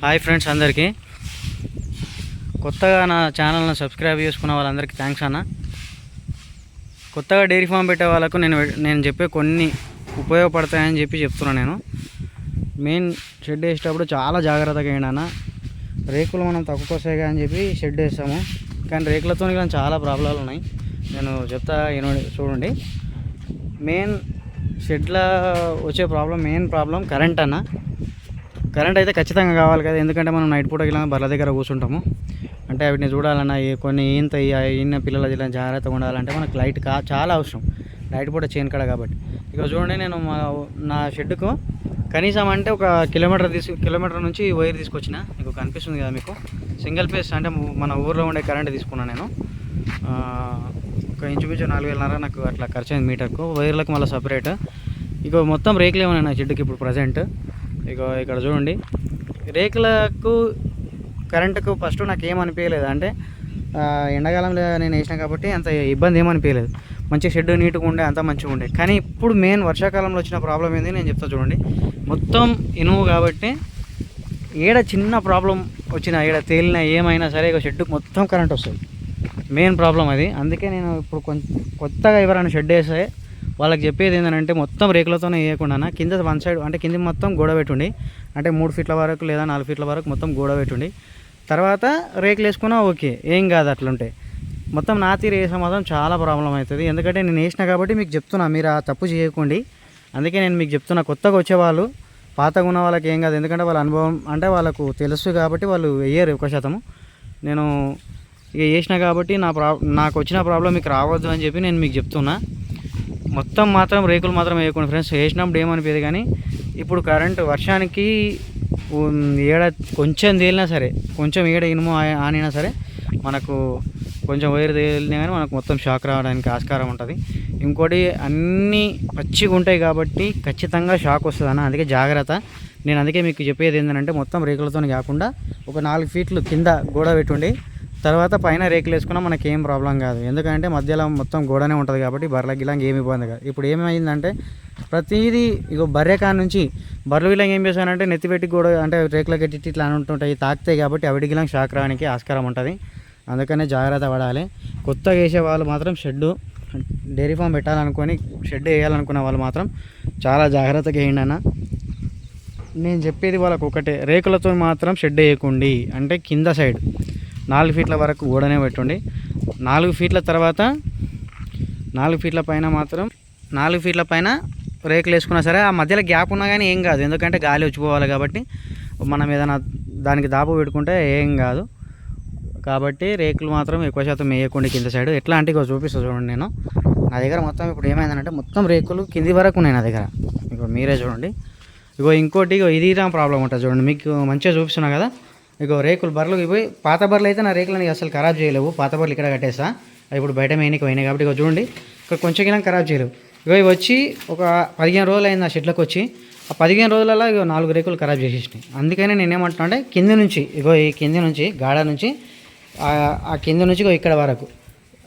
Hi friends అందరికీ. కొత్తగా నా ఛానల్ని సబ్స్క్రైబ్ చేసుకున్న వాళ్ళందరికీ థ్యాంక్స్ అన్న. కొత్తగా డైరీ ఫామ్ పెట్టే వాళ్ళకు నేను నేను చెప్పే కొన్ని ఉపయోగపడతాయని చెప్పి చెప్తున్నాను నేను. మెయిన్ షెడ్ వేసేటప్పుడు చాలా జాగ్రత్తగా వేయండి అన్న. రేకులు మనం తక్కువ వస్తాయి అని చెప్పి షెడ్ వేస్తాము. కానీ రేకులతో కానీ చాలా ప్రాబ్లాలు ఉన్నాయి. నేను చెప్తా చూడండి. మెయిన్ షెడ్లో వచ్చే ప్రాబ్లం మెయిన్ ప్రాబ్లం కరెంట్ అన్న. కరెంట్ అయితే ఖచ్చితంగా కావాలి కదా. ఎందుకంటే మనం నైట్ పూట ఇలా బర్ల దగ్గర కూర్చుంటాము. అంటే వీటిని చూడాలన్నా కొన్ని ఈంత ఈయన పిల్లల ఇలా జాగ్రత్తగా ఉండాలంటే మనకు లైట్ కా చాలా అవసరం. నైట్ పూట చేయను కడ కాబట్టి. ఇక చూడండి నేను మా నా షెడ్కు కనీసం అంటే ఒక కిలోమీటర్ తీసు కిలోమీటర్ నుంచి వైర్ తీసుకొచ్చిన. మీకు కనిపిస్తుంది కదా మీకు. సింగిల్ ఫేస్ అంటే మన ఊర్లో ఉండే కరెంట్ తీసుకున్నాను నేను. ఒక ఇంచుమించు నాలుగు వేలన్నర నాకు అట్లా ఖర్చు అయింది మీటర్కు. వైర్లకు మళ్ళీ సపరేట్. ఇక మొత్తం రేకులు ఏమన్నా నా షెడ్కి ఇప్పుడు ప్రజెంట్? ఇక ఇక్కడ చూడండి. రేకులకు కరెంటుకు ఫస్ట్ నాకు ఏమనిపించలేదు అంటే ఎండాకాలంలో నేను వేసిన కాబట్టి అంత ఇబ్బంది ఏమనిపించలేదు మంచి షెడ్ నీట్గా ఉండే అంత మంచిగా ఉండే. కానీ ఇప్పుడు మెయిన్ వర్షాకాలంలో వచ్చిన ప్రాబ్లం ఏంది నేను చెప్తా చూడండి. మొత్తం ఇనుము కాబట్టి ఏడ చిన్న ప్రాబ్లం వచ్చినా ఏడ తేలినా ఏమైనా సరే ఇక షెడ్కి మొత్తం కరెంట్ వస్తుంది. మెయిన్ ప్రాబ్లం అది. అందుకే నేను ఇప్పుడు కొంచెం కొత్తగా ఎవరైనా షెడ్ వేస్తే వాళ్ళకి చెప్పేది ఏంటంటే మొత్తం రేకులతోనే వేయకుండా కింద వన్ సైడ్ అంటే కింద మొత్తం గోడ పెట్టుండి. అంటే మూడు ఫీట్ల వరకు లేదా నాలుగు ఫీట్ల వరకు మొత్తం గోడ పెట్టుండి. తర్వాత రేకులు వేసుకున్నా ఓకే ఏం కాదు అట్లుంటే. మొత్తం నా తీరు వేసిన మాత్రం చాలా ప్రాబ్లం అవుతుంది. ఎందుకంటే నేను వేసిన కాబట్టి మీకు చెప్తున్నా మీరు ఆ తప్పు చేయకండి. అందుకే నేను మీకు చెప్తున్నా కొత్తగా వచ్చేవాళ్ళు పాతగా ఉన్న వాళ్ళకి ఏం కాదు. ఎందుకంటే వాళ్ళ అనుభవం అంటే వాళ్ళకు తెలుసు కాబట్టి వాళ్ళు వేయరు ఒక శాతము నేను ఇక వేసిన కాబట్టి నా ప్రా నాకు వచ్చిన ప్రాబ్లం మీకు రావద్దు అని చెప్పి నేను మీకు చెప్తున్నా. మొత్తం మాత్రం రేకులు మాత్రం వేయకుండా ఫ్రెండ్స్ వేసినప్పుడు ఏమనిపించదు కానీ ఇప్పుడు కరెంట్ వర్షానికి ఏడ కొంచెం తేలినా సరే కొంచెం ఏడ ఇనుము ఆనినా సరే మనకు కొంచెం వైర్ తేలినా కానీ మనకు మొత్తం షాక్ రావడానికి ఆస్కారం ఉంటుంది. ఇంకోటి అన్నీ పచ్చిగా ఉంటాయి కాబట్టి ఖచ్చితంగా షాక్ వస్తుంది అన్న అందుకే జాగ్రత్త. నేను అందుకే మీకు చెప్పేది ఏంటంటే మొత్తం రేకులతో కాకుండా ఒక నాలుగు ఫీట్లు కింద గోడ పెట్టుండి తర్వాత పైన రేకులు వేసుకున్నా మనకి ఏం ప్రాబ్లం కాదు. ఎందుకంటే మధ్యలో మొత్తం గోడనే ఉంటుంది కాబట్టి బర్రెల గిలంగా ఏమి ఇబ్బంది కాదు. ఇప్పుడు ఏమైందంటే ప్రతిదీ ఇగో బర్రె కాడ నుంచి బర్రెలు గిలంగా ఏం చేశానంటే నెత్తిపెట్టి గోడ అంటే రేకులకి ఎట్టి ఇట్లా అని ఉంటుంటాయి తాకుతాయి కాబట్టి అవిడి గిలంగా షాక్ రావడానికి ఆస్కారం ఉంటుంది. అందుకనే జాగ్రత్త పడాలి. కొత్తగా వేసే వాళ్ళు మాత్రం షెడ్డు డైరీ ఫామ్ పెట్టాలనుకొని షెడ్ వేయాలనుకున్న వాళ్ళు మాత్రం చాలా జాగ్రత్తగా వేయండి అన్న. నేను చెప్పేది వాళ్ళకు ఒకటే రేకులతో మాత్రం షెడ్ వేయకండి. అంటే కింద సైడ్. నాలుగు ఫీట్ల వరకు గోడనే పెట్టుండి. నాలుగు ఫీట్ల తర్వాత నాలుగు ఫీట్ల పైన మాత్రం నాలుగు ఫీట్ల పైన రేకులు వేసుకున్నా సరే ఆ మధ్యలో గ్యాప్ ఉన్నా కానీ ఏం కాదు. ఎందుకంటే గాలి వచ్చిపోవాలి కాబట్టి మనం ఏదైనా దానికి దాపు పెట్టుకుంటే ఏం కాదు. కాబట్టి రేకులు మాత్రం ఎక్కువ శాతం వేయకుండా కింద సైడ్. ఎట్లా అంటే ఇక చూపిస్తా చూడండి నేను. నా దగ్గర మొత్తం ఇప్పుడు ఏమైందంటే మొత్తం రేకులు కింది వరకు ఉన్నాయి నా దగ్గర. ఇక మీరే చూడండి. ఇగో ఇంకోటి ఇగో ఇది రా ప్రాబ్లం ఉంటుంది చూడండి. మీకు మంచిగా చూపిస్తున్నా కదా. ఇగో రేకులు బర్రెలు ఇవి. పాత బర్రెలు అయితే నా రేకులని అసలు ఖరాబ్ చేయలేవు. పాత బర్రెలు ఇక్కడ కట్టేస్తా ఇప్పుడు బయట మేనికి పోయినాయి కాబట్టి ఇక చూడండి. ఇక్కడ కొంచెం గిలం ఖరాబ్ చేయలేవు. ఇగో ఇవి వచ్చి ఒక పదిహేను రోజులు అయింది ఆ షెడ్లకు వచ్చి. ఆ పదిహేను రోజులలో ఇగో నాలుగు రేకులు ఖరాబ్ చేసేసినాయి. అందుకనే నేనేమంటున్నా అంటే కింద నుంచి ఇగో ఈ కింద నుంచి గాడ నుంచి ఆ- కింద నుంచి ఇగో ఇక్కడ వరకు.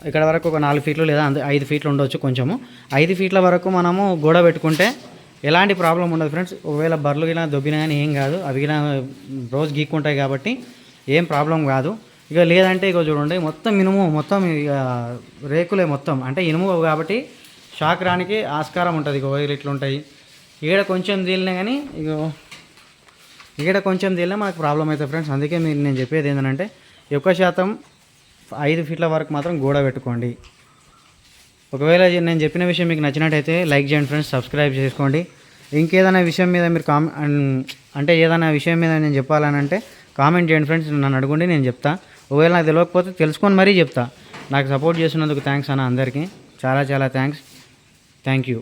ఇక్కడ వరకు ఒక నాలుగు ఫీట్లు లేదా ఐదు ఫీట్లు ఉండొచ్చు కొంచెము. ఐదు ఫీట్ల వరకు మనము గోడ పెట్టుకుంటే ఎలాంటి ప్రాబ్లం ఉండదు ఫ్రెండ్స్. ఒకవేళ బర్రెలు గినా దొబ్బినా కానీ ఏం కాదు. అవి గినా రోజు గీక్కుంటాయి కాబట్టి ఏం ప్రాబ్లం కాదు. ఇక లేదంటే ఇక చూడండి మొత్తం ఇనుము మొత్తం ఇక రేకులే మొత్తం. అంటే ఇనుము కాబట్టి షాక్ రానికి ఆస్కారం ఉంటుంది. ఇక వైర్లు ఇట్లుంటాయి. ఈడ కొంచెం తేలినా కానీ ఇక ఈడ కొంచెం తేలినా మనకు ప్రాబ్లం అవుతుంది ఫ్రెండ్స్. అందుకే మీరు నేను చెప్పేది ఏంటంటే ఎక్కువ శాతం ఐదు ఫీట్ల వరకు మాత్రం గోడ పెట్టుకోండి. ఒకవేళ నేను చెప్పిన విషయం మీకు నచ్చినట్టయితే లైక్ చేయండి ఫ్రెండ్స్ సబ్స్క్రైబ్ చేసుకోండి. ఇంకేదైనా విషయం మీద మీరు కామె అంటే ఏదైనా విషయం మీద నేను చెప్పాలని అంటే కామెంట్ చేయండి ఫ్రెండ్స్ నన్ను అడగండి నేను చెప్తా. ఒకవేళ నాకు తెలియకపోతే తెలుసుకొని మరీ చెప్తా. నాకు సపోర్ట్ చేస్తున్నందుకు థ్యాంక్స్ అన్న అందరికీ. చాలా చాలా థ్యాంక్స్ థ్యాంక్ యూ